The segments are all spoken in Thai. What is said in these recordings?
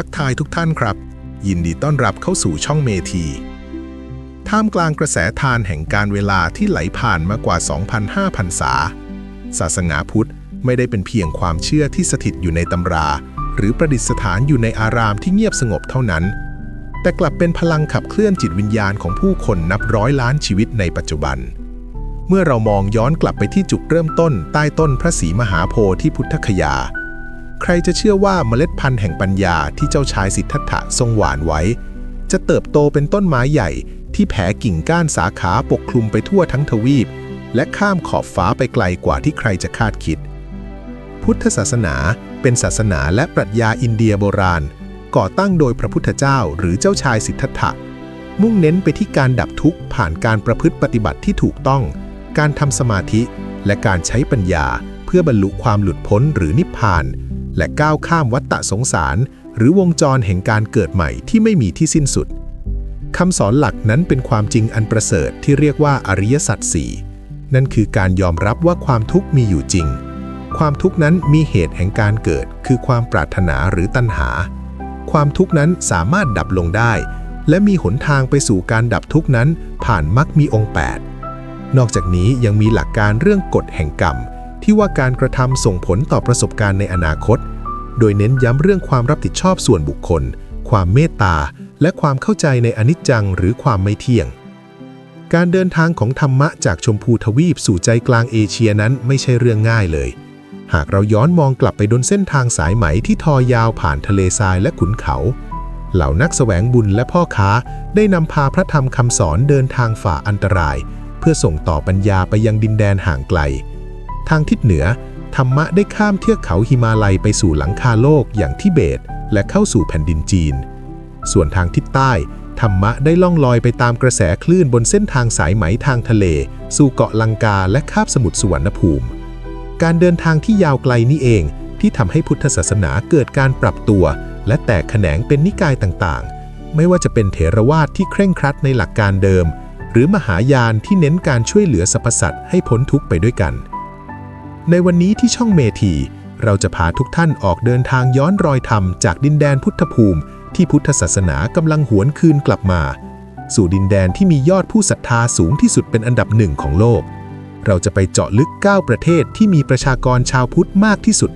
ทักทายทุกท่านครับ ยินดีต้อนรับเข้าสู่ช่องเมที ท่ามกลางกระแสทานแห่งการเวลาที่ไหลผ่านมากว่า 2,500พรรษา ศาสนาพุทธไม่ได้เป็นเพียงความเชื่อที่สถิตอยู่ในตำรา หรือประดิษฐานอยู่ในอารามที่เงียบสงบเท่านั้น แต่กลับเป็นพลังขับเคลื่อนจิตวิญญาณของผู้คนนับร้อยล้านชีวิตในปัจจุบันเมื่อเรามองย้อนกลับไปที่จุดเริ่มต้นใต้ต้นพระศรีมหาโพธิพุทธคยา ใครจะเชื่อว่าเมล็ดพันธุ์แห่งปัญญาที่เจ้าชายสิทธัตถะทรงหวานไว้ จะเติบโตเป็นต้นไม้ใหญ่ที่แผ่กิ่งก้านสาขาปกคลุมไปทั่วทั้งทวีป และข้ามขอบฟ้าไปไกลกว่าที่ใครจะคาดคิด พุทธศาสนาเป็นศาสนาและปรัชญาอินเดียโบราณ ก่อตั้งโดยพระพุทธเจ้าหรือเจ้าชายสิทธัตถะมุ่งเน้นไปที่การดับทุกข์ผ่านการประพฤติปฏิบัติที่ถูกต้อง การทำสมาธิ และการใช้ปัญญา เพื่อบรรลุความหลุดพ้นหรือนิพพาน และก้าวข้ามวัฏฏะสงสาร หรือวงจรแห่งการเกิดใหม่ที่ไม่มีที่สิ้นสุดคำสอนหลักนั้นเป็นความจริงอันประเสริฐที่เรียกว่าอริยสัจสี่นั่นคือการยอมรับว่าความทุกข์มีอยู่จริง ความทุกข์นั้นมีเหตุแห่งการเกิด คือความปรารถนาหรือตัณหา ความทุกข์นั้นสามารถดับลงได้ และมีหนทางไปสู่การดับทุกข์นั้นผ่านมรรคมีองค์ 8 นอกจากนี้ยังมีหลักการเรื่องกฎแห่งกรรม ที่ว่าการกระทำส่งผลต่อประสบการณ์ในอนาคต โดยเน้นย้ำเรื่องความรับผิดชอบส่วนบุคคล ความเมตตา และความเข้าใจในอนิจจังหรือความไม่เที่ยง การเดินทางของธรรมะจากชมพูทวีปสู่ใจกลางเอเชียนั้นไม่ใช่เรื่องง่ายเลย หากเราย้อนมองกลับไปบนเส้นทางสายไหมที่ทอยาวผ่านทะเลทรายและขุนเขา เหล่านักแสวงบุญและพ่อค้าได้นำพาพระธรรมคำสอนเดินทางฝ่าอันตราย เพื่อส่งต่อปัญญาไปยังดินแดนห่างไกล ทางทิศเหนือ ธรรมะได้ข้ามเทือกเขาหิมาลัยไปสู่หลังคาโลกอย่างทิเบต และเข้าสู่แผ่นดินจีน ส่วนทางทิศใต้ ธรรมะได้ล่องลอยไปตามกระแสคลื่นบนเส้นทางสายไหมทางทะเล สู่เกาะลังกาและคาบสมุทรสุวรรณภูมิ การเดินทางที่ยาวไกลนี่เอง ที่ทำให้พุทธศาสนาเกิดการปรับตัว และแตกแขนงเป็นนิกายต่างๆ ไม่ว่าจะเป็นเถรวาทที่เคร่งครัดในหลักการเดิมหรือมหายานที่เน้นการช่วยเหลือสรรพสัตว์ให้พ้นทุกข์ไปด้วยกัน ในวันนี้ที่ช่องเมที เราจะพาทุกท่านออกเดินทางย้อนรอยธรรมจากดินแดนพุทธภูมิ ที่พุทธศาสนากำลังหวนคืนกลับมา สู่ดินแดนที่มียอดผู้ศรัทธาสูงที่สุดเป็นอันดับหนึ่งของโลก เราจะไปเจาะลึก 9 ประเทศที่มีประชากรชาวพุทธมากที่สุด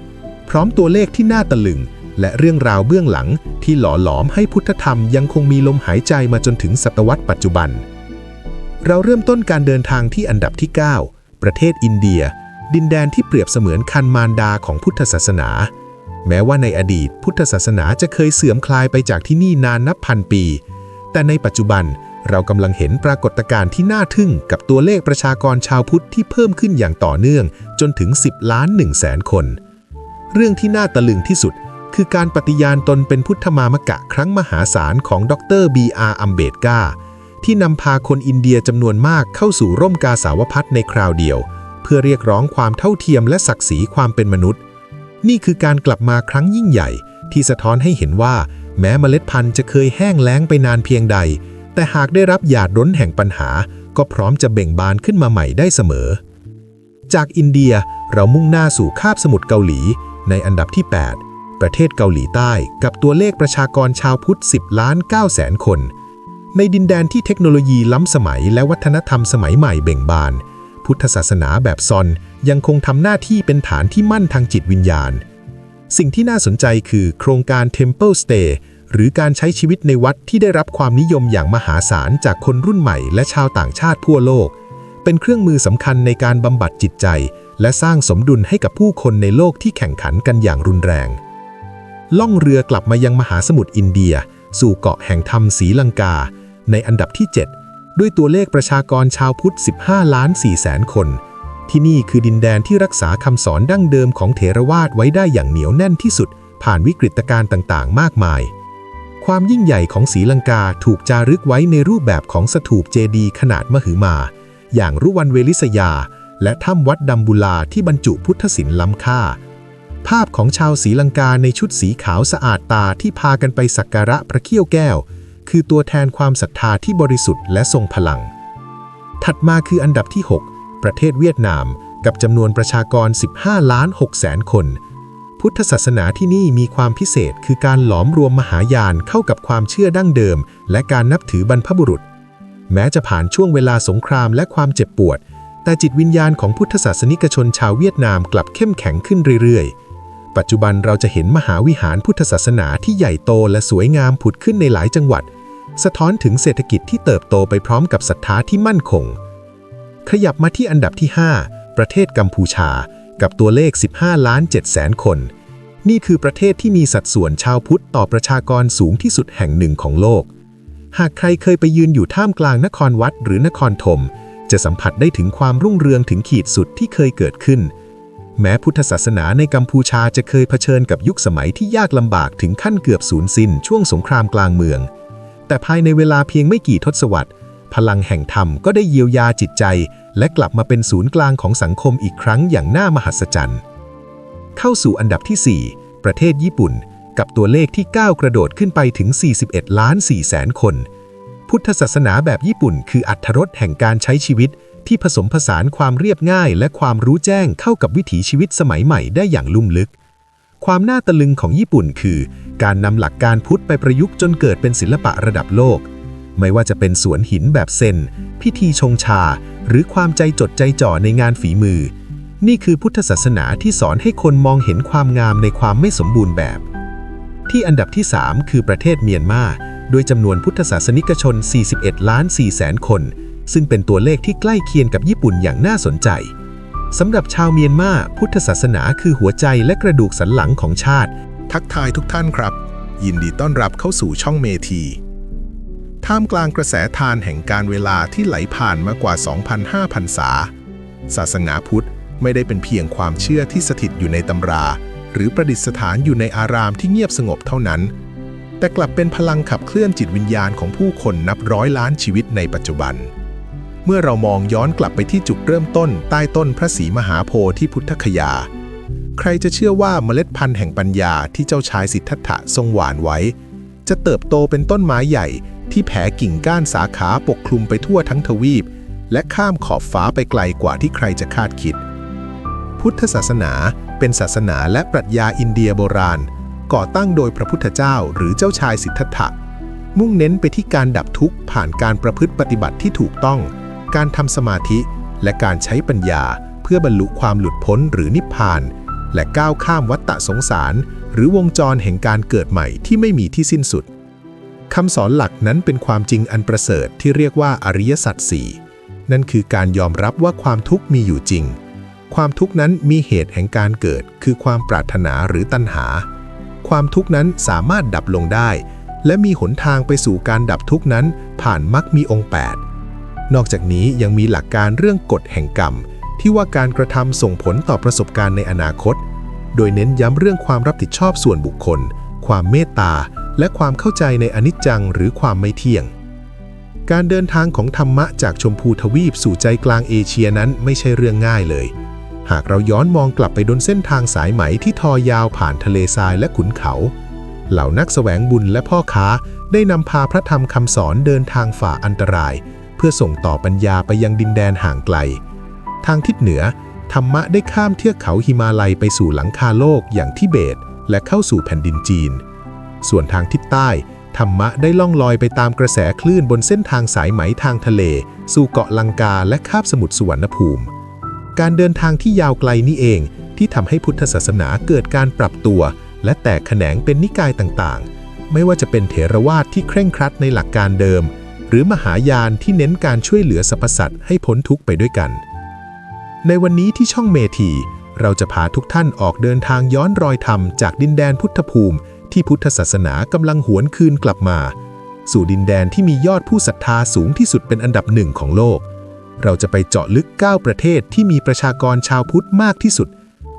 พร้อมตัวเลขที่น่าตะลึง และเรื่องราวเบื้องหลัง ที่หล่อหลอมให้พุทธธรรมยังคงมีลมหายใจมาจนถึงศตวรรษปัจจุบัน เราเริ่มต้นการเดินทางที่อันดับที่ 9 ประเทศอินเดีย ดินแดนที่เปรียบเสมือนคันมารดาของพุทธศาสนา แม้ว่าในอดีตพุทธศาสนาจะเคยเสื่อมคลายไปจากที่นี่นานนับพันปี แต่ในปัจจุบันเรากำลังเห็นปรากฏการณ์ที่น่าทึ่งกับตัวเลขประชากรชาวพุทธที่เพิ่มขึ้นอย่างต่อเนื่องจนถึง 10 ล้าน1แสนคน เรื่องที่น่าตะลึงที่สุด คือการปฏิญาณตนเป็นพุทธมามกะครั้งมหาศาลของดรบีอาร์อัมเบดกาที่นำพาคนอินเดียจำนวนมากเข้าสู่ร่มกาสาวพัฒในคราวเดียว พื่อเรียกร้องความเท่าเทียมและศักดิ์ศรีความเป็นมนุษย์ นี่คือการกลับมาครั้งยิ่งใหญ่ ที่สะท้อนให้เห็นว่า แม้เมล็ดพันธุ์จะเคยแห้งแล้งไปนานเพียงใด แต่หากได้รับหยาดร้นแห่งปัญหา ก็พร้อมจะเบ่งบานขึ้นมาใหม่ได้เสมอ จากอินเดียเรามุ่งหน้าสู่คาบสมุทรเกาหลี ในอันดับที่ 8 ประเทศเกาหลีใต้กับตัวเลขประชากรชาวพุทธ 10 ล้าน9แสนคน ในดินแดนที่เทคโนโลยีล้ำสมัยและวัฒนธรรมสมัยใหม่เบ่งบาน พุทธศาสนาแบบซอนยังคงทำหน้าที่เป็นฐานที่มั่นทางจิตวิญญาณ สิ่งที่น่าสนใจคือโครงการ Temple Stay หรือการใช้ชีวิตในวัดที่ได้รับความนิยมอย่างมหาศาลจากคนรุ่นใหม่และชาวต่างชาติทั่วโลก เป็นเครื่องมือสำคัญในการบำบัดจิตใจ และสร้างสมดุลให้กับผู้คนในโลกที่แข่งขันกันอย่างรุนแรง ล่องเรือกลับมายังมหาสมุทรอินเดีย สู่เกาะแห่งธรรมศรีลังกา ในอันดับที่ 7 ด้วยตัวเลขประชากรชาวพุทธ 15 ล้าน4แสนคน ที่นี่คือดินแดนที่รักษาคำสอนดั้งเดิมของเถรวาทไว้ได้อย่างเหนียวแน่นที่สุด ผ่านวิกฤตการณ์ต่างๆ มากมาย ความยิ่งใหญ่ของศรีลังกาถูกจารึกไว้ในรูปแบบของสถูปเจดีย์ขนาดมหึมา อย่างรุวันเวลิสยา และถ้ำวัดดัมบุลาที่บรรจุพุทธศิลป์ล้ำค่า ภาพของชาวศรีลังกาในชุดสีขาวสะอาดตาที่พากันไปสักการะพระเขี้ยวแก้ว คือตัวแทนความศรัทธาที่บริสุทธิ์และทรงพลัง ถัดมาคืออันดับที่ 6 ประเทศเวียดนาม กับจำนวนประชากร 15 ล้าน6แสนคน พุทธศาสนาที่นี่มีความพิเศษคือการหลอมรวมมหายานเข้ากับความเชื่อดั้งเดิม และการนับถือบรรพบุรุษ แม้จะผ่านช่วงเวลาสงครามและความเจ็บปวด แต่จิตวิญญาณของพุทธศาสนิกชนชาวเวียดนามกลับเข้มแข็งขึ้นเรื่อยๆ ปัจจุบันเราจะเห็นมหาวิหารพุทธศาสนาที่ใหญ่โตและสวยงามผุดขึ้นในหลายจังหวัด สะท้อนถึงเศรษฐกิจที่เติบโตไปพร้อมกับศรัทธาที่มั่นคง ขยับมาที่อันดับที่ 5 ประเทศกัมพูชา กับตัวเลข 15 ล้าน7แสนคน นี่คือประเทศที่มีสัดส่วนชาวพุทธต่อประชากรสูงที่สุดแห่งหนึ่งของโลก หากใครเคยไปยืนอยู่ท่ามกลางนครวัดหรือนครธมจะสัมผัสได้ถึงความรุ่งเรืองถึงขีดสุดที่เคยเกิดขึ้น แม้พุทธศาสนาในกัมพูชาจะเคยเผชิญกับยุคสมัยที่ยากลำบากถึงขั้นเกือบสูญสิ้นช่วงสงครามกลางเมือง แต่ภายในเวลาเพียงไม่กี่ทศวรรษ พลังแห่งธรรมก็ได้เยียวยาจิตใจ และกลับมาเป็นศูนย์กลางของสังคมอีกครั้งอย่างน่ามหัศจรรย์ เข้าสู่อันดับที่ 4 ประเทศญี่ปุ่น กับตัวเลขที่ก้าวกระโดดขึ้นไปถึง 41 ล้าน4แสนคน พุทธศาสนาแบบญี่ปุ่น คืออัตรสแห่งการใช้ชีวิต ที่ผสมผสานความเรียบง่ายและความรู้แจ้งเข้ากับวิถีชีวิตสมัยใหม่ได้อย่างลุ่มลึก ความน่าตะลึงของญี่ปุ่นคือ การนำหลักการพุทธไปประยุกต์จนเกิดเป็นศิลปะระดับโลก ไม่ว่าจะเป็นสวนหินแบบเซน พิธีชงชา หรือความใจจดใจจ่อในงานฝีมือ นี่คือพุทธศาสนาที่สอนให้คนมองเห็นความงามในความไม่สมบูรณ์แบบ ที่อันดับที่ 3 คือประเทศเมียนมาโดยจำนวนพุทธศาสนิกชน 41 ล้าน4แสนคน ซึ่งเป็นตัวเลขที่ใกล้เคียงกับญี่ปุ่นอย่างน่าสนใจสำหรับชาวเมียนมาพุทธศาสนาคือหัวใจและกระดูกสันหลังของชาติ ทักทายทุกท่านครับ ยินดีต้อนรับเข้าสู่ช่องเมที ท่ามกลางกระแสทานแห่งการเวลาที่ไหลผ่านมากว่า 2,500พรรษา ศาสนาพุทธไม่ได้เป็นเพียงความเชื่อที่สถิตอยู่ในตำรา หรือประดิษฐานอยู่ในอารามที่เงียบสงบเท่านั้น แต่กลับเป็นพลังขับเคลื่อนจิตวิญญาณของผู้คนนับร้อยล้านชีวิตในปัจจุบัน เมื่อเรามองย้อนกลับไปที่จุดเริ่มต้นใต้ต้นพระศรีมหาโพธิ์ที่พุทธคยา ใครจะเชื่อว่าเมล็ดพันธุ์แห่งปัญญาที่เจ้าชายสิทธัตถะทรงหว่านไว้ จะเติบโตเป็นต้นไม้ใหญ่ที่แผ่กิ่งก้านสาขาปกคลุมไปทั่วทั้งทวีป และข้ามขอบฟ้าไปไกลกว่าที่ใครจะคาดคิด พุทธศาสนาเป็นศาสนาและปรัชญาอินเดียโบราณ ก่อตั้งโดยพระพุทธเจ้าหรือเจ้าชายสิทธัตถะมุ่งเน้นไปที่การดับทุกข์ผ่านการประพฤติปฏิบัติที่ถูกต้อง การทำสมาธิ และการใช้ปัญญาเพื่อบรรลุความหลุดพ้นหรือนิพพาน และก้าวข้ามวัฏฏะสงสาร หรือวงจรแห่งการเกิดใหม่ที่ไม่มีที่สิ้นสุดคำสอนหลักนั้นเป็นความจริงอันประเสริฐที่เรียกว่าอริยสัจสี่นั่นคือการยอมรับว่าความทุกข์มีอยู่จริง ความทุกข์นั้นมีเหตุแห่งการเกิด คือความปรารถนาหรือตัณหา ความทุกข์นั้นสามารถดับลงได้ และมีหนทางไปสู่การดับทุกข์นั้นผ่านมรรคมีองค์ 8 นอกจากนี้ยังมีหลักการเรื่องกฎแห่งกรรม ที่ว่าการกระทำส่งผลต่อประสบการณ์ในอนาคต โดยเน้นย้ำเรื่องความรับผิดชอบส่วนบุคคล ความเมตตา และความเข้าใจในอนิจจังหรือความไม่เที่ยง การเดินทางของธรรมะจากชมพูทวีปสู่ใจกลางเอเชียนั้นไม่ใช่เรื่องง่ายเลย หากเราย้อนมองกลับไปบนเส้นทางสายไหมที่ทอยาวผ่านทะเลทรายและขุนเขา เหล่านักแสวงบุญและพ่อค้าได้นำพาพระธรรมคำสอนเดินทางฝ่าอันตราย พื่อส่งต่อปัญญาไปยังดินแดนห่างไกล ทางทิศเหนือ ธรรมะได้ข้ามเทือกเขาหิมาลัยไปสู่หลังคาโลกอย่างทิเบต และเข้าสู่แผ่นดินจีน ส่วนทางทิศใต้ ธรรมะได้ล่องลอยไปตามกระแสคลื่นบนเส้นทางสายไหมทางทะเล สู่เกาะลังกาและคาบสมุทรสุวรรณภูมิ การเดินทางที่ยาวไกลนี่เอง ที่ทำให้พุทธศาสนาเกิดการปรับตัว และแตกแขนงเป็นนิกายต่างๆ ไม่ว่าจะเป็นเถรวาทที่เคร่งครัดในหลักการเดิม หรือมหายานที่เน้นการช่วยเหลือสรรพสัตว์ให้พ้นทุกข์ไปด้วยกัน ในวันนี้ที่ช่องเมที เราจะพาทุกท่านออกเดินทางย้อนรอยธรรมจากดินแดนพุทธภูมิ ที่พุทธศาสนากำลังหวนคืนกลับมา สู่ดินแดนที่มียอดผู้ศรัทธาสูงที่สุดเป็นอันดับหนึ่งของโลก เราจะไปเจาะลึก 9 ประเทศที่มีประชากรชาวพุทธมากที่สุด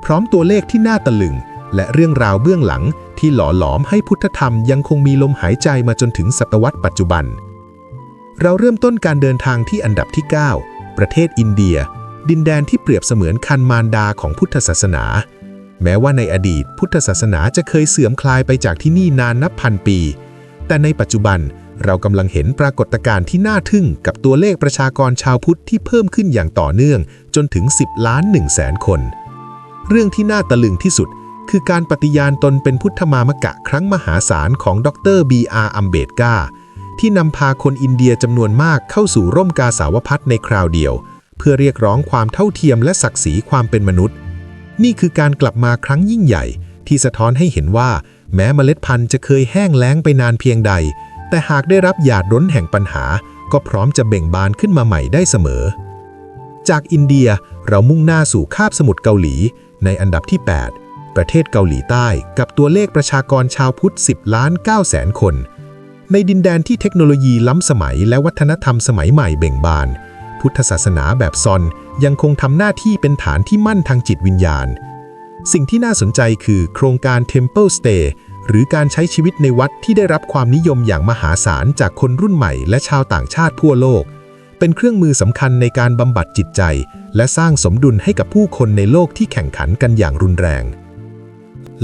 พร้อมตัวเลขที่น่าตะลึง และเรื่องราวเบื้องหลังที่หล่อหลอมให้พุทธธรรมยังคงมีลมหายใจมาจนถึงศตวรรษปัจจุบัน เราเริ่มต้นการเดินทางที่อันดับที่ 9 ประเทศอินเดีย ดินแดนที่เปรียบเสมือนคันมารดาของพุทธศาสนา แม้ว่าในอดีตพุทธศาสนาจะเคยเสื่อมคลายไปจากที่นี่นานนับพันปี แต่ในปัจจุบันเรากำลังเห็นปรากฏการณ์ที่น่าทึ่งกับตัวเลขประชากรชาวพุทธที่เพิ่มขึ้นอย่างต่อเนื่องจนถึง 10 ล้าน1แสนคน เรื่องที่น่าตะลึงที่สุด คือการปฏิญาณตนเป็นพุทธมามกะครั้งมหาศาลของดรบีอาร์อัมเบดกา ที่นำพาคนอินเดียจำนวนมากเข้าสู่ร่มกาสาวพัฒในคราวเดียว เพื่อเรียกร้องความเท่าเทียมและศักดิ์ศรีความเป็นมนุษย์ นี่คือการกลับมาครั้งยิ่งใหญ่ ที่สะท้อนให้เห็นว่า แม้เมล็ดพันธุ์จะเคยแห้งแล้งไปนานเพียงใด แต่หากได้รับหยาดร้นแห่งปัญหา ก็พร้อมจะเบ่งบานขึ้นมาใหม่ได้เสมอ จากอินเดียเรามุ่งหน้าสู่คาบสมุทรเกาหลี ในอันดับที่ 8 ประเทศเกาหลีใต้ กับตัวเลขประชากรชาวพุทธ 10 ล้าน9แสนคน ในดินแดนที่เทคโนโลยีล้ำสมัยและวัฒนธรรมสมัยใหม่เบ่งบาน พุทธศาสนาแบบซอนยังคงทำหน้าที่เป็นฐานที่มั่นทางจิตวิญญาณ สิ่งที่น่าสนใจคือโครงการ Temple Stay หรือการใช้ชีวิตในวัดที่ได้รับความนิยมอย่างมหาศาลจากคนรุ่นใหม่และชาวต่างชาติทั่วโลก เป็นเครื่องมือสำคัญในการบำบัดจิตใจ และสร้างสมดุลให้กับผู้คนในโลกที่แข่งขันกันอย่างรุนแรง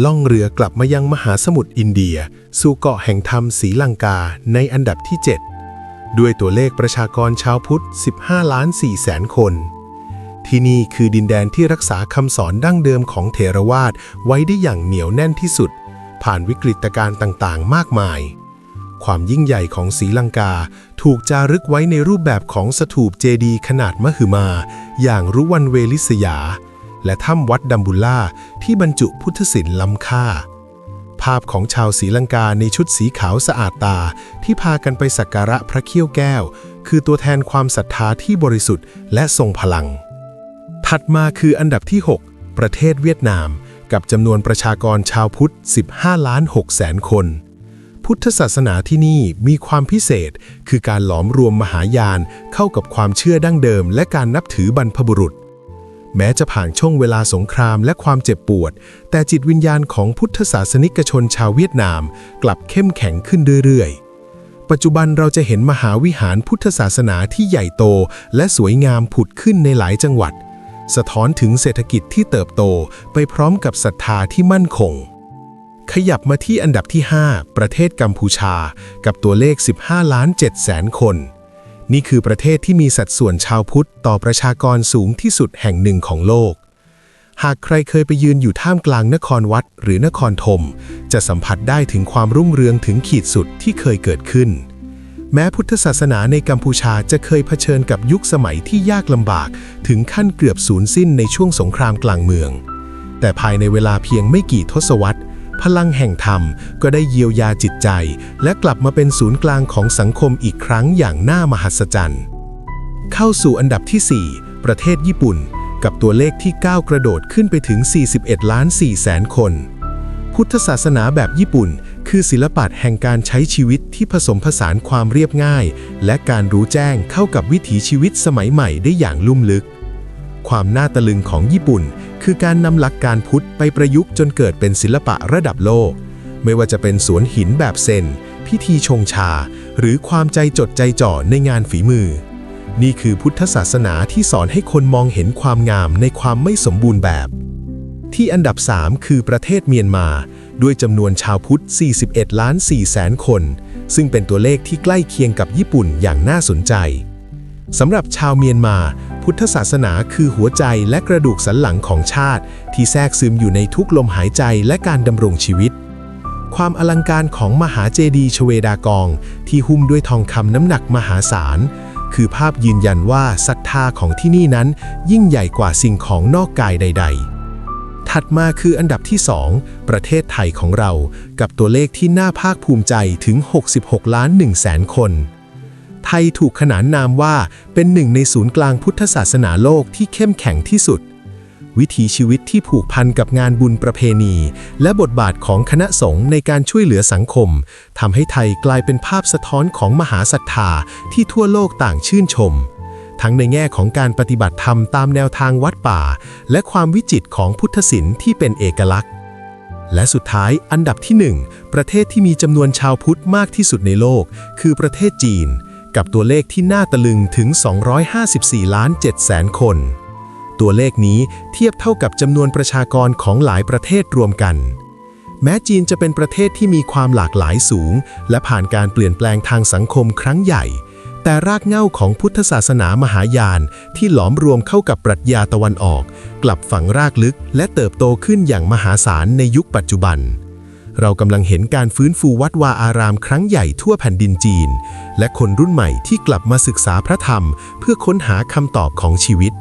ล่องเรือกลับมายังมหาสมุทรอินเดีย สู่เกาะแห่งธรรมศรีลังกาในอันดับที่ 7 ด้วยตัวเลขประชากรชาวพุทธ 15 ล้าน4แสนคน ที่นี่คือดินแดนที่รักษาคำสอนดั้งเดิมของเทรวาสไว้ได้อย่างเหนียวแน่นที่สุด ผ่านวิกฤตการณ์ต่างๆ มากมาย ความยิ่งใหญ่ของศรีลังกาถูกจารึกไว้ในรูปแบบของสถูปเจดีย์ขนาดมหึมา อย่างรุวันเวลิสยา และถ้ำวัดดัมบุล่าที่บรรจุพุทธศิลป์ล้ำค่า ภาพของชาวศรีลังกาในชุดสีขาวสะอาดตาที่พากันไปสักการะพระเขี้ยวแก้ว คือตัวแทนความศรัทธาที่บริสุทธิ์และทรงพลัง ถัดมาคืออันดับที่ 6 ประเทศเวียดนาม กับจำนวนประชากรชาวพุทธ 15ล้าน6แสนคน พุทธศาสนาที่นี่มีความพิเศษ คือการหลอมรวมมหายานเข้ากับความเชื่อดั้งเดิม และการนับถือบรรพบุรุษ แม้จะผ่านช่วงเวลาสงครามและความเจ็บปวด แต่จิตวิญญาณของพุทธศาสนิกชนชาวเวียดนาม กลับเข้มแข็งขึ้นเรื่อยๆ ปัจจุบันเราจะเห็นมหาวิหารพุทธศาสนาที่ใหญ่โต และสวยงามผุดขึ้นในหลายจังหวัด สะท้อนถึงเศรษฐกิจที่เติบโตไปพร้อมกับศรัทธาที่มั่นคง ขยับมาที่อันดับที่ 5 ประเทศกัมพูชา กับตัวเลข 15 ล้าน7แสนคน นี่คือประเทศที่มีสัดส่วนชาวพุทธต่อประชากรสูงที่สุดแห่งหนึ่งของโลก หากใครเคยไปยืนอยู่ท่ามกลางนครวัดหรือนครธมจะสัมผัสได้ถึงความรุ่งเรืองถึงขีดสุดที่เคยเกิดขึ้น แม้พุทธศาสนาในกัมพูชาจะเคยเผชิญกับยุคสมัยที่ยากลำบากถึงขั้นเกือบสูญสิ้นในช่วงสงครามกลางเมือง แต่ภายในเวลาเพียงไม่กี่ทศวรรษ พลังแห่งธรรมก็ได้เยียวยาจิตใจ และกลับมาเป็นศูนย์กลางของสังคมอีกครั้งอย่างน่ามหัศจรรย์ เข้าสู่อันดับที่ 4 ประเทศญี่ปุ่น กับตัวเลขที่ก้าวกระโดดขึ้นไปถึง 41 ล้าน4แสนคน พุทธศาสนาแบบญี่ปุ่น คือศิลปะแห่งการใช้ชีวิตที่ผสมผสานความเรียบง่าย และการรู้แจ้งเข้ากับวิถีชีวิตสมัยใหม่ได้อย่างลุ่มลึก ความน่าตะลึงของญี่ปุ่น คือการนำหลักการพุทธไปประยุกต์จนเกิดเป็นศิลปะระดับโลก ไม่ว่าจะเป็นสวนหินแบบเซน พิธีชงชา หรือความใจจดใจจ่อในงานฝีมือ นี่คือพุทธศาสนาที่สอนให้คนมองเห็นความงามในความไม่สมบูรณ์แบบ ที่อันดับ 3 คือประเทศเมียนมา ด้วยจำนวนชาวพุทธ 41 ล้าน4แสนคน ซึ่งเป็นตัวเลขที่ใกล้เคียงกับญี่ปุ่นอย่างน่าสนใจสำหรับชาวเมียนมา พุทธศาสนาคือหัวใจและกระดูกสันหลังของชาติ ที่แทรกซึมอยู่ในทุกลมหายใจและการดำรงชีวิต ความอลังการของมหาเจดีย์ชเวดากอง ที่หุ้มด้วยทองคำน้ำหนักมหาศาล คือภาพยืนยันว่าศรัทธาของที่นี่นั้น ยิ่งใหญ่กว่าสิ่งของนอกกายใด ๆถัดมาคืออันดับที่ 2 ประเทศไทยของเรา กับตัวเลขที่น่าภาคภูมิใจถึง 66 ล้าน1แสนคน ไทยถูกขนานนามว่าเป็นหนึ่งในศูนย์กลางพุทธศาสนาโลกที่เข้มแข็งที่สุด วิถีชีวิตที่ผูกพันกับงานบุญประเพณี และบทบาทของคณะสงฆ์ในการช่วยเหลือสังคมทำให้ไทยกลายเป็นภาพสะท้อนของมหาศรัทธาที่ทั่วโลกต่างชื่นชม ทั้งในแง่ของการปฏิบัติธรรมตามแนวทางวัดป่า และความวิจิตรของพุทธศิลป์ที่เป็นเอกลักษณ์และสุดท้ายอันดับที่ 1 ประเทศที่มีจำนวนชาวพุทธมากที่สุดในโลก คือประเทศจีน กับตัวเลขที่น่าตะลึงถึง 254 ล้าน7แสนคน ตัวเลขนี้เทียบเท่ากับจำนวนประชากรของหลายประเทศรวมกัน แม้จีนจะเป็นประเทศที่มีความหลากหลายสูง และผ่านการเปลี่ยนแปลงทางสังคมครั้งใหญ่ แต่รากเหง้าของพุทธศาสนามหายานที่หลอมรวมเข้ากับปรัชญาตะวันออก กลับฝังรากลึกและเติบโตขึ้นอย่างมหาศาลในยุคปัจจุบัน เรากำลังเห็นการฟื้นฟูวัดวาอารามครั้งใหญ่ทั่วแผ่นดินจีน และคนรุ่นใหม่ที่กลับมาศึกษาพระธรรม เพื่อค้นหาคำตอบของชีวิต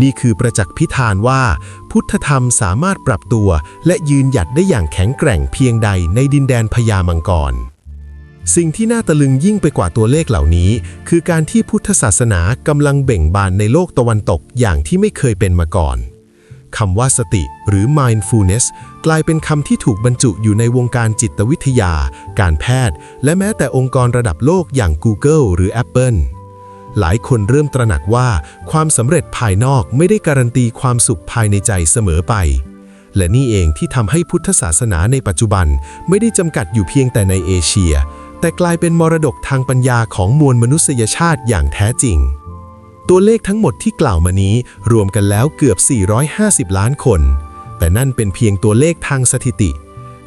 นี่คือประจักษ์พิธานว่า พุทธธรรมสามารถปรับตัวและยืนหยัดได้อย่างแข็งแกร่งเพียงใดในดินแดนพญามังกรสิ่งที่น่าตะลึงยิ่งไปกว่าตัวเลขเหล่านี้ คือการที่พุทธศาสนากำลังเบ่งบานในโลกตะวันตกอย่างที่ไม่เคยเป็นมาก่อน คำว่าสติหรือ mindfulness กลายเป็นคำที่ถูกบรรจุอยู่ในวงการจิตวิทยา การแพทย์ และแม้แต่องค์กรระดับโลกอย่าง Google หรือ Apple หลายคนเริ่มตระหนักว่าความสำเร็จภายนอกไม่ได้การันตีความสุขภายในใจเสมอไป และนี่เองที่ทำให้พุทธศาสนาในปัจจุบันไม่ได้จำกัดอยู่เพียงแต่ในเอเชีย แต่กลายเป็นมรดกทางปัญญาของมวลมนุษยชาติอย่างแท้จริง ตัวเลขทั้งหมดที่กล่าวมานี้รวมกันแล้วเกือบ 450 ล้านคน แต่นั่นเป็นเพียงตัวเลขทางสถิติ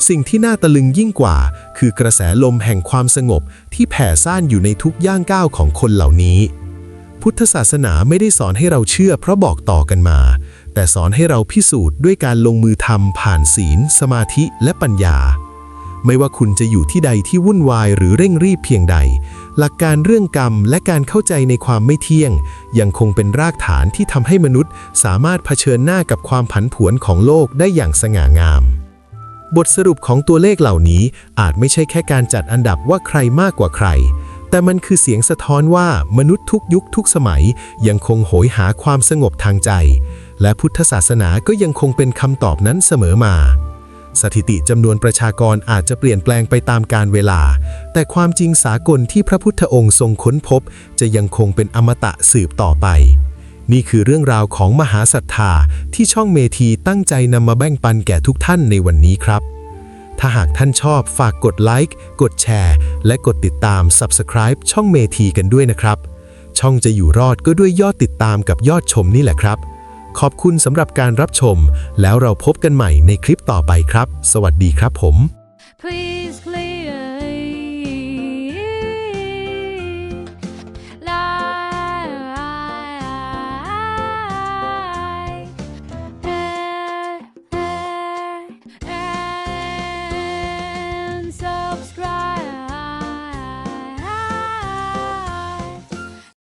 สิ่งที่น่าตะลึงยิ่งกว่า คือกระแสลมแห่งความสงบที่แผ่ซ่านอยู่ในทุกย่างก้าวของคนเหล่านี้ พุทธศาสนาไม่ได้สอนให้เราเชื่อเพราะบอกต่อกันมา แต่สอนให้เราพิสูจน์ด้วยการลงมือทำผ่านศีล สมาธิและปัญญา ไม่ว่าคุณจะอยู่ที่ใดที่วุ่นวายหรือเร่งรีบเพียงใด หลักการเรื่องกรรมและการเข้าใจในความไม่เที่ยง ยังคงเป็นรากฐานที่ทำให้มนุษย์ สามารถเผชิญหน้ากับความผันผวนของโลกได้อย่างสง่างาม บทสรุปของตัวเลขเหล่านี้อาจไม่ใช่แค่การจัดอันดับว่าใครมากกว่าใคร แต่มันคือเสียงสะท้อนว่ามนุษย์ทุกยุคทุกสมัย ยังคงโหยหาความสงบทางใจ และพุทธศาสนาก็ยังคงเป็นคำตอบนั้นเสมอมา สถิติจำนวนประชากรอาจจะเปลี่ยนแปลงไปตามกาลเวลา แต่ความจริงสากลที่พระพุทธองค์ทรงค้นพบ จะยังคงเป็นอมตะสืบต่อไป นี่คือเรื่องราวของมหาศรัทธาที่ช่องเมทีตั้งใจนำมาแบ่งปันแก่ทุกท่านในวันนี้ครับ ถ้าหากท่านชอบฝากกดไลค์กดแชร์ และกดติดตาม Subscribe ช่องเมทีกันด้วยนะครับ ช่องจะอยู่รอดก็ด้วยยอดติดตามกับยอดชมนี่แหละครับ ขอบคุณสำหรับการรับชม แล้วเราพบกันใหม่ในคลิปต่อไปครับ สวัสดีครับผม Please